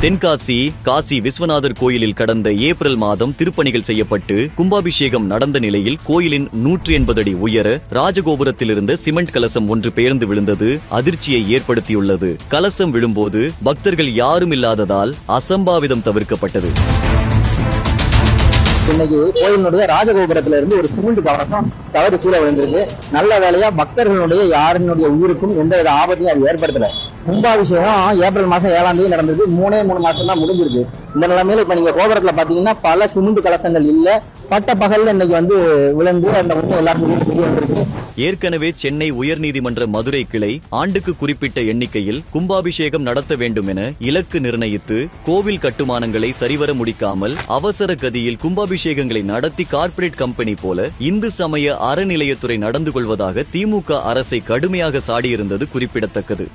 தென்காசி காசி விஸ்வநாதர் கோயிலில் கடந்த ஏப்ரல் மாதம் திருப்பணிகள் செய்யப்பட்டு கும்பாபிஷேகம் நடந்த நிலையில் கோயிலின் நூற்றி எண்பது அடி உயர ராஜகோபுரத்திலிருந்து சிமெண்ட் கலசம் ஒன்று பெயர்ந்து விழுந்தது அதிர்ச்சியை ஏற்படுத்தியுள்ளது. கலசம் விழும்போது பக்தர்கள் யாரும் இல்லாததால் அசம்பாவிதம் தவிர்க்கப்பட்டது. இன்னைக்கு கோயிலுடைய ராஜகோபுரத்துல இருந்து ஒரு சிமெண்ட் கவசம் தவறு கீழே விழுந்திருக்கு. நல்ல வேலையா பக்தர்களுடைய யாருனுடைய உயிருக்கும் எந்த வித ஆபத்தையும் அது ஏற்படுத்தல. கும்பாபிஷேகம் ஏப்ரல் மாசம் ஏழாம் தேதி நடந்தது மூணே மூணு மாசம் தான் முடிஞ்சிருக்கு. இந்த நிலைமையில இப்ப நீங்க கோபுரத்துல பாத்தீங்கன்னா பல சிமெண்ட் கலசங்கள் இல்ல. பட்ட பகல்ல இன்னைக்கு வந்து விழுந்து அந்த உண்மை எல்லாருக்கும் வந்திருக்கு. ஏற்கனவே சென்னை உயர்நீதிமன்ற மதுரை கிளை ஆண்டுக்கு குறிப்பிட்ட எண்ணிக்கையில் கும்பாபிஷேகம் நடத்த வேண்டும் என இலக்கு நிர்ணயித்து கோவில் கட்டுமானங்களை சரிவர முடிக்காமல் அவசர கதியில் கும்பாபிஷேகங்களை நடத்தி கார்ப்பரேட் கம்பெனி போல இந்து சமய அறநிலையத்துறை நடந்து கொள்வதாக திமுக அரசை கடுமையாக சாடியிருந்தது குறிப்பிடத்தக்கது.